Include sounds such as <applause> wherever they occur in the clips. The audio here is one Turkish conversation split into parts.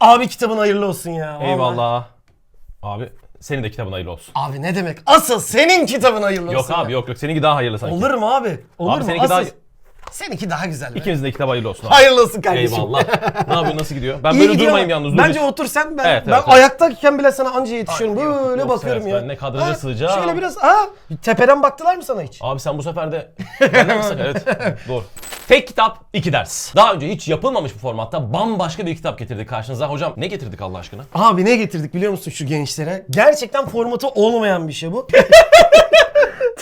Abi kitabın hayırlı olsun ya. vallahi. Eyvallah. Abi senin de kitabın hayırlı olsun. Abi ne demek? Asıl senin kitabın hayırlı Yok olsun. abi yok yok. Seninki daha hayırlı sanki. Olur mu abi? Olur Abi mu? seninki Asıl daha... seninki daha güzel. be. İkinizin de kitap hayırlı olsun abi. Hayırlı olsun kardeşim. Eyvallah. ne yapıyorsun nasıl gidiyor? Ben İyi böyle gidiyor durmayayım ama yalnız. dur Bence otur sen. Ben, Evet, ben evet, evet. ayaktayken bile sana anca yetişiyorum. Ay, yok, Böyle yok, bakıyorum evet, ya. ben ne kadraja sığacağım. Şöyle biraz aa tepeden baktılar mı sana hiç? Abi sen bu sefer de benden misin? Evet. Doğru. Tek kitap, iki ders. Daha önce hiç yapılmamış bir formatta bambaşka bir kitap getirdik karşınıza. Hocam ne getirdik Allah aşkına? Abi ne getirdik biliyor musun şu gençlere? Gerçekten formatı olmayan bir şey bu. <laughs>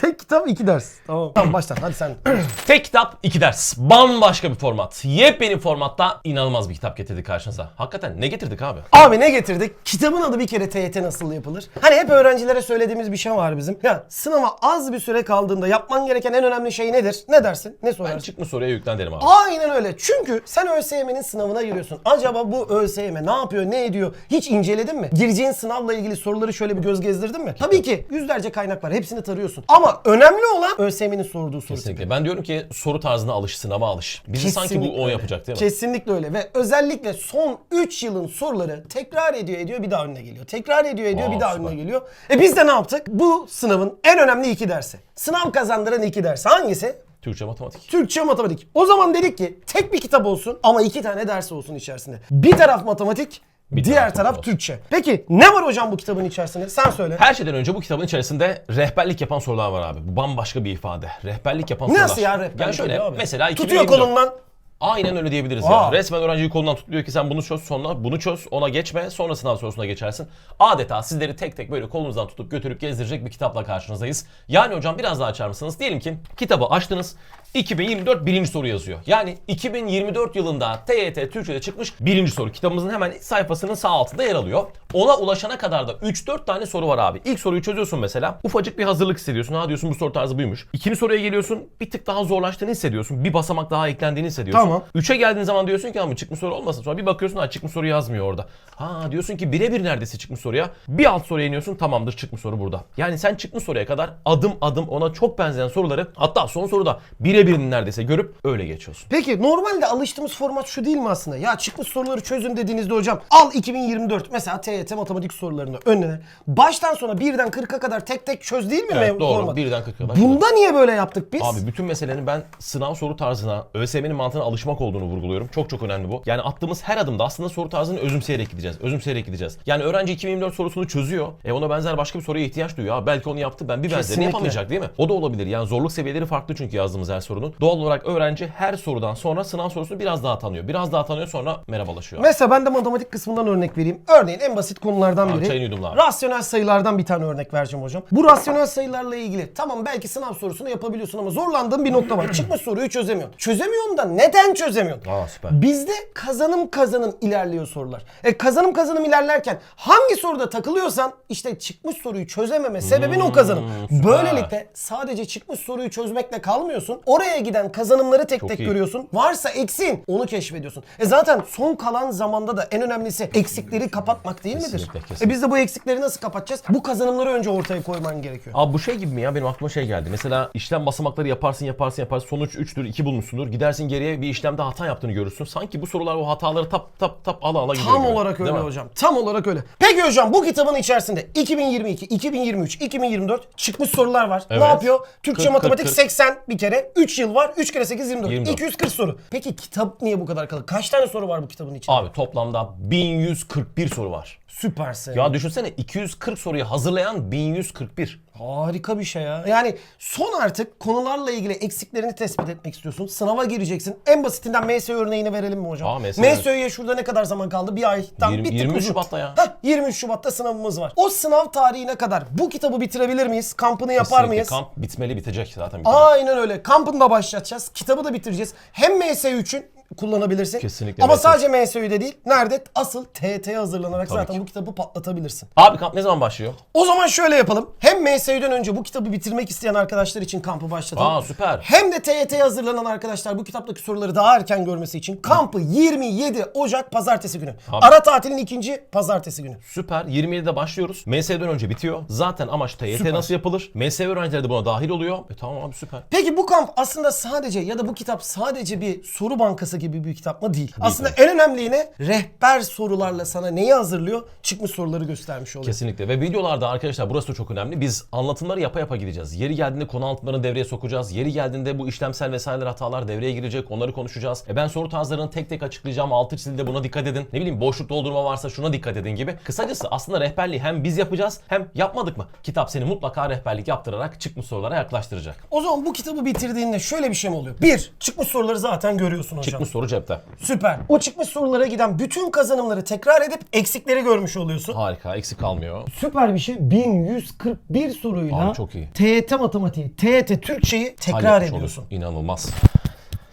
Tek kitap iki ders. Tamam. Tamam başla hadi sen. <clears throat> Tek kitap, iki ders. Bambaşka bir format. Yepyeni formatta inanılmaz bir kitap getirdik karşınıza. Hakikaten ne getirdik abi? Abi ne getirdik? Kitabın adı bir kere TYT nasıl yapılır? Hani hep öğrencilere söylediğimiz bir şey var bizim. Ya sınava az bir süre kaldığında yapman gereken en önemli şey nedir? Ne dersin? Ne Ben sorarsın? çıkmış soruya yüklen derim abi. Aynen öyle. Çünkü sen ÖSYM'nin sınavına giriyorsun. Acaba bu ÖSYM ne yapıyor, ne ediyor? Hiç inceledin mi? Gireceğin sınavla ilgili soruları şöyle bir göz gezdirdin mi? Tabii ki yüzlerce kaynak var. Hepsini tarıyorsun. Ama önemli olan ÖSYM'nin sorduğu soru tipi. Kesinlikle. Ben diyorum ki soru tarzına alış, sınava alış. Bizi sanki Kesinlikle bu o öyle. yapacak değil mi? Kesinlikle öyle ve özellikle son 3 yılın soruları tekrar ediyor ediyor bir daha önüne geliyor. Tekrar ediyor ediyor Aa, bir daha süper. önüne geliyor. E biz de ne yaptık? Bu sınavın en önemli iki dersi. Sınav kazandıran iki dersi. Hangisi? Türkçe, matematik. Türkçe matematik. O zaman dedik ki tek bir kitap olsun ama iki tane ders olsun içerisinde. Bir taraf matematik, Bir diğer taraf taraf. Türkçe. Peki ne var hocam bu kitabın içerisinde? Sen söyle. Her şeyden önce bu kitabın içerisinde rehberlik yapan sorular var abi. Bu bambaşka bir ifade. Rehberlik yapan sorular. Nasıl ya rehberlik Yani şöyle abi? mesela Tutuyor 2024 kolundan. Aynen öyle diyebiliriz Aa. ya. Resmen öğrenciyi kolundan tutuyor ki sen bunu çöz sonra bunu çöz ona geçme sonra sınav sorusuna geçersin. Adeta sizleri tek tek böyle kolunuzdan tutup götürüp gezdirecek bir kitapla karşınızdayız. Yani hocam biraz daha açar mısınız? Diyelim ki kitabı açtınız 2024 birinci soru yazıyor. Yani 2024 yılında TYT Türkçe'de çıkmış birinci soru. Kitabımızın hemen sayfasının sağ altında yer alıyor. Ona ulaşana kadar da 3-4 tane soru var abi. İlk soruyu çözüyorsun mesela. Ufacık bir hazırlık hissediyorsun. Ha diyorsun bu soru tarzı buymuş. İkinci soruya geliyorsun. Bir tık daha zorlaştığını hissediyorsun. Bir basamak daha eklendiğini hissediyorsun. Tamam. 3'e geldiğin zaman diyorsun ki ama çıkmış soru olmasın. Sonra bir bakıyorsun ha çıkmış soru yazmıyor orada. Ha diyorsun ki birebir neredeyse çıkmış soruya. Bir alt soruya iniyorsun tamamdır çıkmış soru burada. Yani sen çıkmış soruya kadar adım adım ona çok benzeyen soruları hatta son soruda birebirini neredeyse görüp öyle geçiyorsun. Peki normalde alıştığımız format şu değil mi aslında? Ya çıkmış soruları çözün dediğinizde hocam al 2024 mesela TYT matematik sorularını önüne. Baştan sona birden 40'a kadar tek tek çöz değil mi Evet doğru format? birden 40'a kadar. Bunda niye böyle yaptık biz? Abi bütün meselenin ben sınav soru tarzına, ÖSYM'nin mantığına alışmak olduğunu vurguluyorum. Çok çok önemli bu. Yani attığımız her adımda aslında soru tarzını özümseyerek gideceğiz. Özümseyerek gideceğiz. Yani öğrenci 2024 sorusunu çözüyor. E ona benzer başka bir soruya ihtiyaç duyuyor. Ha, belki onu yaptı ben bir benzerini yapamayacak değil mi? O da olabilir. Yani zorluk seviyeleri farklı çünkü yazdığımız her sorunun. Doğal olarak öğrenci her sorudan sonra sınav sorusunu biraz daha tanıyor. Biraz daha tanıyor sonra merhabalaşıyor. Mesela ben de matematik kısmından örnek vereyim. Örneğin en basit konulardan Abi biri. abi. Rasyonel sayılardan bir tane örnek vereceğim hocam. Bu rasyonel sayılarla ilgili tamam belki sınav sorusunu yapabiliyorsun ama zorlandığın bir nokta var. Çıkmış soruyu çözemiyorsun. Çözemiyorsun da neden çözemiyorsun? Aa, süper. Bizde kazanım kazanım ilerliyor sorular. E kazanım kazanım ilerlerken hangi soruda takılıyorsan işte çıkmış soruyu çözememe sebebin o kazanım. süper. Böylelikle sadece çıkmış soruyu çözmekle kalmıyorsun. Oraya giden kazanımları tek Çok tek iyi. görüyorsun. Varsa eksiğin onu keşfediyorsun. E zaten son kalan zamanda da en önemlisi eksikleri kapatmak değil midir? Kesinlikle, kesinlikle. E biz de bu eksikleri nasıl kapatacağız? Bu kazanımları önce ortaya koyman gerekiyor. Abi bu şey gibi mi ya benim aklıma şey geldi. Mesela işlem basamakları yaparsın yaparsın yaparsın sonuç 3'tür 2 bulmuşsundur. Gidersin geriye bir işlemde hata yaptığını görürsün. Sanki bu sorular o hataları tap tap tap ala ala gidiyor. Tam gibi. olarak öyle Değil mi? hocam. Tam olarak öyle. Peki hocam bu kitabın içerisinde 2022, 2023, 2024 çıkmış sorular var. Evet. Ne yapıyor? Türkçe 40, matematik 40. 80 bir kere. 3 yıl var. 3 kere 8 24. 24. 240 soru. Peki kitap niye bu kadar kalın? Kaç tane soru var bu kitabın içinde? Abi toplamda 1141 soru var. Süpersin. Ya düşünsene 240 soruyu hazırlayan 1141. Harika bir şey ya. Yani son artık konularla ilgili eksiklerini tespit etmek istiyorsun. Sınava gireceksin. En basitinden MS örneğini verelim mi hocam? Aa, MS MSÖ'ye şurada ne kadar zaman kaldı? Bir aydan 20 bir tık 23 uzun. Şubat'ta ya. Heh, 23 Şubat'ta sınavımız var. O sınav tarihine kadar bu kitabı bitirebilir miyiz? Kampını yapar Kesinlikle mıyız? Kamp bitmeli bitecek zaten. bitecek. Aynen öyle. Kampını da başlatacağız. Kitabı da bitireceğiz. Hem MS için kullanabilirsin. Kesinlikle Ama MS3. sadece MSÜ'de değil. Nerede? Asıl TYT'ye hazırlanarak Tabii zaten ki. bu kitabı patlatabilirsin. Abi kamp ne zaman başlıyor? O zaman şöyle yapalım. Hem MSÜ'den önce bu kitabı bitirmek isteyen arkadaşlar için kampı başlatalım. Aa süper. Hem de TYT'ye hazırlanan arkadaşlar bu kitaptaki soruları daha erken görmesi için kampı 27 Ocak pazartesi günü. Abi. Ara tatilin ikinci pazartesi günü. Süper. 27'de başlıyoruz. MS'den önce bitiyor. Zaten amaç TYT Süper. nasıl yapılır? MS öğrencileri de buna dahil oluyor. E tamam abi süper. Peki bu kamp aslında sadece ya da bu kitap sadece bir soru bankası sorusu gibi bir kitap mı? Değil. Aslında en önemli yine rehber sorularla sana neyi hazırlıyor? Çıkmış soruları göstermiş oluyor. Kesinlikle ve videolarda arkadaşlar burası da çok önemli. Biz anlatımları yapa yapa gideceğiz. Yeri geldiğinde konu anlatımlarını devreye sokacağız. Yeri geldiğinde bu işlemsel vesaireler hatalar devreye girecek. Onları konuşacağız. E ben soru tarzlarını tek tek açıklayacağım. Altı çizildi buna dikkat edin. Ne bileyim boşluk doldurma varsa şuna dikkat edin gibi. Kısacası aslında rehberliği hem biz yapacağız hem yapmadık mı? Kitap seni mutlaka rehberlik yaptırarak çıkmış sorulara yaklaştıracak. O zaman bu kitabı bitirdiğinde şöyle bir şey mi oluyor? Bir, çıkmış soruları zaten görüyorsun hocam. Çıkmış soru cepte. Süper. O çıkmış sorulara giden bütün kazanımları tekrar edip eksikleri görmüş oluyorsun. Harika eksik kalmıyor. Süper bir şey. 1141 soruyla Abi çok iyi. TYT matematiği, TYT Türkçeyi tekrar Halletmiş ediyorsun. oluyorsun. İnanılmaz.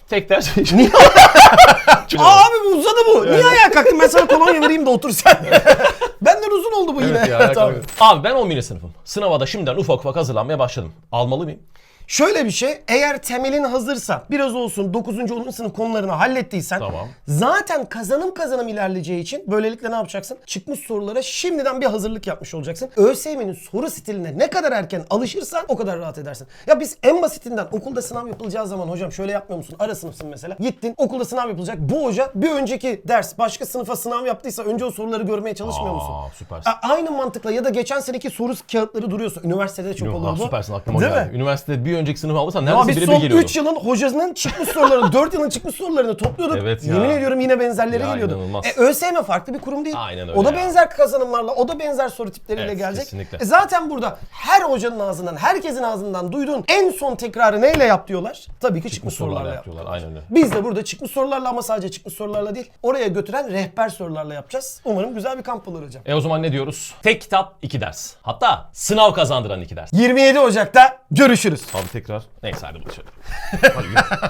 Tek ders <laughs> <laughs> Aa abi bu uzadı bu. Niye ayağa kalktın? Ben sana kolonya <laughs> vereyim de otur sen. Benden uzun oldu bu yine. Evet ya, Tamam. Abi ben 11. sınıfım. Sınava da şimdiden ufak ufak hazırlanmaya başladım. Almalı mıyım? Şöyle bir şey, eğer temelin hazırsa, biraz olsun 9. 10. sınıf konularını hallettiysen, Tamam. zaten kazanım kazanım ilerleyeceği için böylelikle ne yapacaksın? Çıkmış sorulara şimdiden bir hazırlık yapmış olacaksın. ÖSYM'nin soru stiline ne kadar erken alışırsan o kadar rahat edersin. Ya biz en basitinden okulda sınav yapılacağı zaman hocam şöyle yapmıyor musun? Ara sınıfsın mesela. Gittin okulda sınav yapılacak. Bu hoca bir önceki ders başka sınıfa sınav yaptıysa önce o soruları görmeye çalışmıyor musun? Aa, süpersin. A- Aynı mantıkla ya da geçen seneki soru kağıtları duruyorsa üniversitede de çok olur bu. süpersin aklıma Değil geldi. mi? Üniversitede bir önceki sınıfı alırsan Ya neredeyse biz birebir son geliyordu. 3 yılın hocasının çıkmış sorularını, 4 yılın çıkmış sorularını topluyorduk. Evet ya. Yemin ediyorum yine benzerleri Ya geliyordu. inanılmaz. E, ÖSYM farklı bir kurum değil. Aynen öyle O da ya. benzer kazanımlarla, o da benzer soru tipleriyle Evet, gelecek. kesinlikle. E, zaten burada her hocanın ağzından, herkesin ağzından duyduğun en son tekrarı neyle yap diyorlar? Tabii ki çıkmış, sorularla sorularla yap. yapıyorlar. Aynen öyle. Biz de burada çıkmış sorularla ama sadece çıkmış sorularla değil, oraya götüren rehber sorularla yapacağız. Umarım güzel bir kamp olur hocam. E o zaman ne diyoruz? Tek kitap, iki ders. Hatta sınav kazandıran iki ders. 27 Ocak'ta görüşürüz. Abi tekrar. Neyse hadi buluşalım.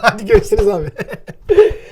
Hadi görüşürüz abi. <laughs>